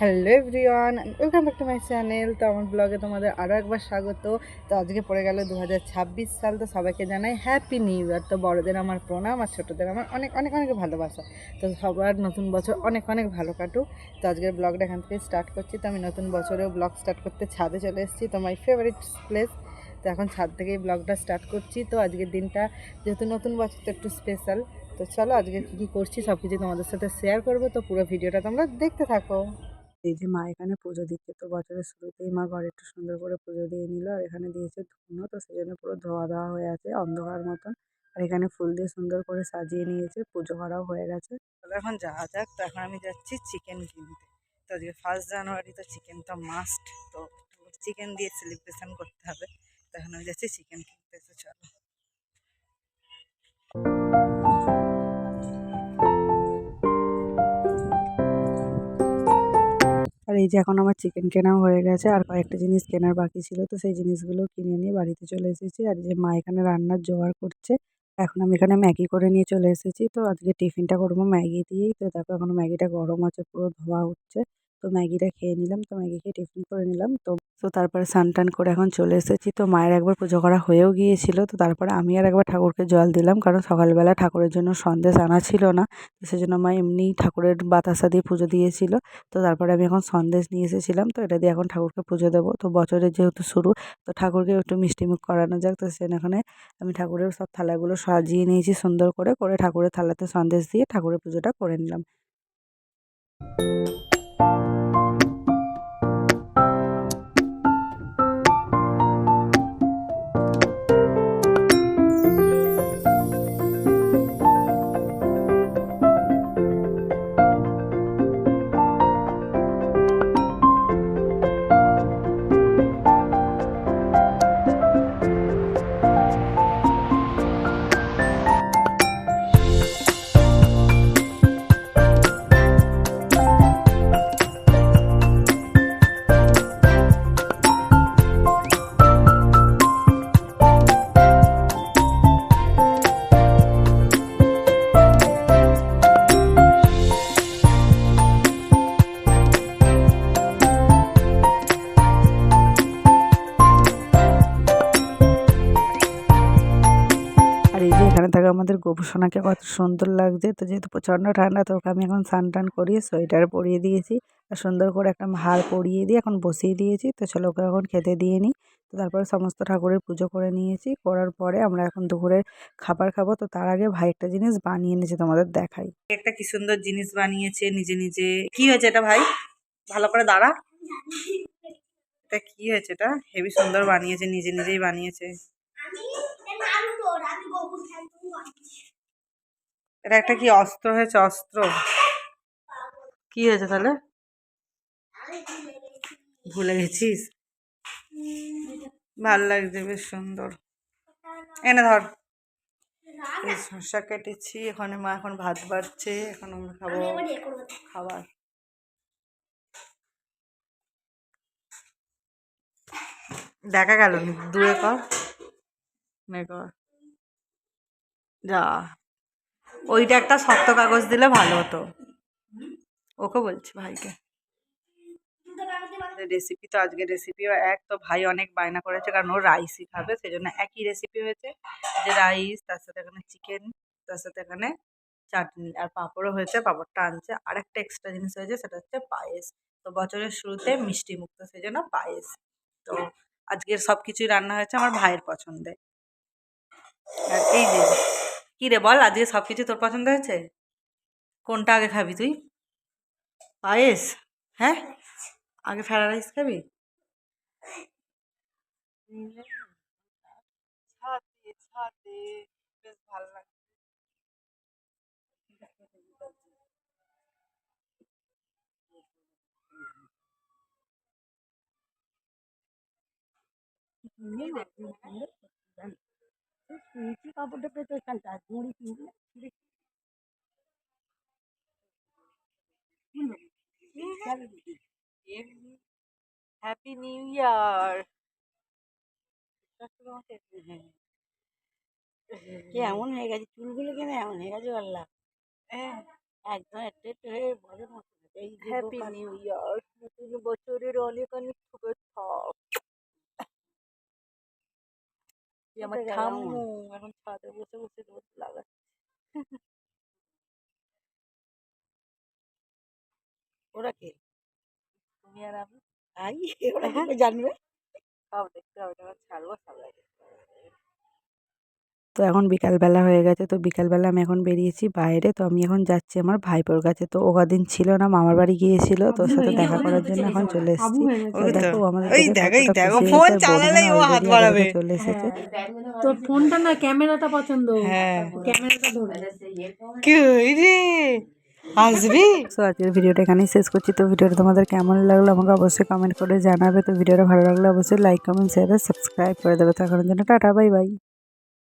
Hello everyone, welcome back to my channel. তো আমার ব্লগে তোমাদের আরও একবার স্বাগত। তো আজকে পড়ে গেল দু হাজার ছাব্বিশ সাল, তো সবাইকে জানাই হ্যাপি নিউ ইয়ার তো বড়দের আমার প্রণাম আর ছোটোদের আমার অনেক অনেক অনেক ভালোবাসা। তো সবার নতুন বছর অনেক অনেক ভালো কাটুক। তো আজকের ব্লগটা এখান থেকে স্টার্ট করছি। তো আমি নতুন বছরেও ব্লগ স্টার্ট করতে ছাদে চলে এসেছি, তো মাই ফেভারিট প্লেস তো এখন ছাদ থেকেই ব্লগটা স্টার্ট করছি। তো আজকের দিনটা যেহেতু নতুন বছর, তো একটু স্পেশাল তো চলো আজকে কী কী করছি সব কিছু তোমাদের সাথে শেয়ার করব। তো পুরো ভিডিওটা তোমরা দেখতে থাকো। এই যে মা এখানে পুজো দিচ্ছে। তো বছরের শুরুতেই মা ঘরে একটু সুন্দর করে পুজো দিয়ে নিল আর এখানে দিয়েছে ধুনো। তো সেই জন্য পুরো ধোয়া ধোয়া হয়ে আছে অন্ধকার মতন। আর এখানে ফুল দিয়ে সুন্দর করে সাজিয়ে নিয়েছে। পুজো করাও হয়ে গেছে। তাহলে এখন যাওয়া যাক। তো এখন আমি যাচ্ছি চিকেন কিনতে। তো আজকে ফার্স্ট জানুয়ারি তো চিকেন তো মাস্ট তো চিকেন দিয়ে সেলিব্রেশন করতে হবে। তো এখন আমি যাচ্ছি চিকেন কিনতে। চলো। এই যে এখন আমার চিকেন কেনাও হয়ে গেছে, আর কয়েকটা জিনিস কেনার বাকি ছিল, তো সেই জিনিসগুলো কিনে নিয়ে বাড়িতে চলে এসেছি। আর যে মা এখানে রান্নার জোগাড় করছে, এখন আমি এখানে ম্যাগি করে নিয়ে চলে এসেছি। তো আজকে টিফিনটা করব ম্যাগি দিয়েই, তো দেখো এখন ম্যাগিটা গরম আছে, পুরো ধোয়া উঠছে। তো ম্যাগিটা খেয়ে নিলাম, তো ম্যাগি খেয়ে টিফিন করে নিলাম। তো তো তারপরে স্নান টান করে এখন চলে এসেছি। তো মায়ের একবার পুজো করা হয়েও গিয়েছিল। তো তারপরে আমি আর একবার ঠাকুরকে জল দিলাম, কারণ সকালবেলা ঠাকুরের জন্য সন্দেশ আনা ছিল না। তো সেজন্য মা এমনি ঠাকুরের বাতাসা দিয়ে পুজো দিয়েছিল। তো তারপরে আমি এখন সন্দেশ নিয়ে এসেছিলাম। তো এটা দিয়ে এখন ঠাকুরকে পুজো দেবো। তো বছরের যেহেতু শুরু, তো ঠাকুরকে একটু মিষ্টিমুখ করানো যাক। তো সেখানে আমি ঠাকুরের সব থালাগুলো সাজিয়ে নিয়েছি সুন্দর করে করে ঠাকুরের থালাতে সন্দেশ দিয়ে ঠাকুরের পুজোটা করে নিলাম। গোপুসোনাকে কত সুন্দর লাগছে। তো যেহেতু প্রচণ্ড ঠান্ডা তো ওকে আমি এখন স্নান টান করিয়ে সোয়েটার পরিয়ে দিয়েছি আর সুন্দর করে একটা হার পরিয়ে দিয়ে এখন বসিয়ে দিয়েছি। তো চলো ওকে এখন খেতে দিয়ে নিই। তো তারপরে সমস্ত ঠাকুরের পুজো করে নিয়েছি। করার পরে আমরা এখন দুপুরের খাবার খাব। তো তার আগে ভাই একটা জিনিস বানিয়ে এনেছে তোমাদের দেখাই। একটা কি সুন্দর জিনিস বানিয়েছে নিজে নিজে। কি হয়েছে এটা ভাই? ভালো করে দাঁড়া। এটা কি হয়েছে এটা? হেভি সুন্দর বানিয়েছে নিজে নিজেই বানিয়েছে। এটা একটা কি অস্ত্র হয়েছে অস্ত্র? কি হয়েছে তাহলে? ভুলে গেছিস? ভালো লাগছে বেশ সুন্দর। এনে ধর। শসা কেটেছি এখানে মা এখন ভাত বাড়ছে এখন আমরা খাব খাবার। দেখা গেল দূরে কর। কর। যা। ওইটা একটা শক্ত কাগজ দিলে ভালো হতো। ওকে বলছি ভাইকে। রেসিপি তো আজকে রেসিপিও এক, তো ভাই অনেক বায়না করেছে কারণ ও রাইসই খাবে সেই জন্য একই রেসিপি হয়েছে। যে রাইস তার সাথে এখানে চিকেন তার সাথে এখানে চাটনি আর পাঁপড়ও হয়েছে, পাঁপড়টা আনছে। আর একটা এক্সট্রা জিনিস হয়েছে, সেটা হচ্ছে পায়েস। তো বছরের শুরুতে মিষ্টি মুক্ত সেই জন্য পায়েস। তো আজকের সব কিছুই রান্না হয়েছে আমার ভাইয়ের পছন্দে। আর এই যে কী রে বল, আজকে সব কিছু তোর পছন্দ হয়েছে? কোনটা আগে খাবি তুই? পায়েস? হ্যাঁ? আগে ফ্রাইড রাইস খাবি? ছাদে লাগছে কাপড়টা পেতে এখানটা মুড়ি কিনবি? হ্যাপি নিউ ইয়ার কেমন হয়ে গেছে? চুলগুলো কেন এমন হয়ে গেছে আল্লাহ একদম একটু একটু হয়ে বড় মতো হ্যাপি নিউ ইয়ার নতুন বছরের অনেক অনেক শুভেচ্ছা। আমার ঠাম্মু এখন ছাদে বসে বসে রোদ লাগাচ্ছে ওরা কে তুমি আর আমি আই ওরা জানবে সব দেখতে হবে ছাড়বো সব। তো এখন বিকালবেলা হয়ে গেছে তো বিকালবেলা আমি এখন বেরিয়েছি বাইরে তো আমি এখন যাচ্ছি আমার ভাইপোর কাছে। তো ও কদিন ছিল না মামার বাড়ি গিয়েছিল তোর সাথে দেখা করার জন্য এখন চলে এসেছি। তো তো। দেখো আমাদের চলে এসেছে। তোর ফোনটা না ক্যামেরাটা পছন্দ। হ্যাঁ। ক্যামেরাটা ধরে। কি আসবি সো আজকের ভিডিওটা এখানেই শেষ করছি। তো ভিডিওটা তোমাদের কেমন লাগল আমাকে অবশ্যই কমেন্ট করে জানাবে। তো ভিডিওটা ভালো লাগলে অবশ্যই লাইক কমেন্ট শেয়ার সাবস্ক্রাইব করে দেবে। তো জন্য টাটা বাই বাই